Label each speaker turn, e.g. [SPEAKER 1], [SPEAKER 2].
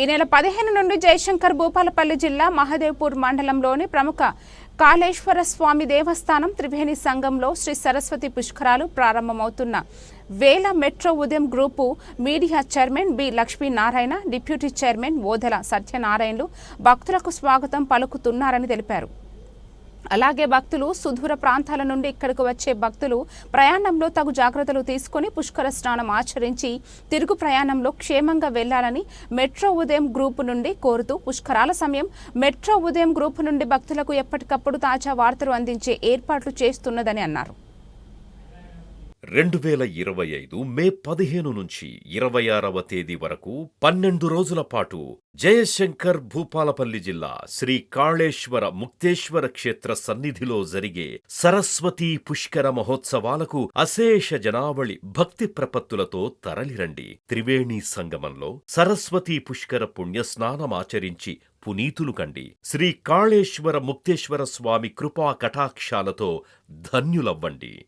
[SPEAKER 1] ఈ నెల పదిహేను నుండి జయశంకర్ భూపాలపల్లి జిల్లా మహదేవ్పూర్ మండలంలోని ప్రముఖ కాళేశ్వర స్వామి దేవస్థానం త్రివేణి సంఘంలో శ్రీ సరస్వతి పుష్కరాలు ప్రారంభమవుతున్న వేల metro Udayam group media chairman B Lakshminarayana deputy chairman Odela సత్యనారాయణలు భక్తులకు స్వాగతం పలుకుతున్నారని తెలిపారు. అలాగే భక్తులు సుదూర ప్రాంతాల నుండి ఇక్కడికి వచ్చే భక్తులు ప్రయాణంలో తగు జాగ్రత్తలు తీసుకుని పుష్కర స్నానం ఆచరించి తిరుగు ప్రయాణంలో క్షేమంగా వెళ్ళాలని మెట్రో ఉదయం గ్రూపు నుండి కోరుతూ పుష్కరాల సమయం మెట్రో ఉదయం గ్రూపు నుండి భక్తులకు ఎప్పటికప్పుడు తాజా వార్తలు అందించే ఏర్పాట్లు చేస్తున్నదని అన్నారు.
[SPEAKER 2] రెండు వేల ఇరవై ఐదు మే పదిహేను నుంచి ఇరవై ఆరవ తేదీ వరకు పన్నెండు రోజుల పాటు జయశంకర్ భూపాలపల్లి జిల్లా శ్రీ కాళేశ్వర ముక్తేశ్వర క్షేత్ర సన్నిధిలో జరిగే సరస్వతీ పుష్కర మహోత్సవాలకు అశేష జనావళి భక్తి ప్రపత్తులతో తరలిరండి. త్రివేణి సంగమంలో సరస్వతీ పుష్కర పుణ్యస్నానమాచరించి పునీతులు కండి. శ్రీ కాళేశ్వర ముక్తేశ్వర స్వామి కృపా కటాక్షాలతో ధన్యులవ్వండి.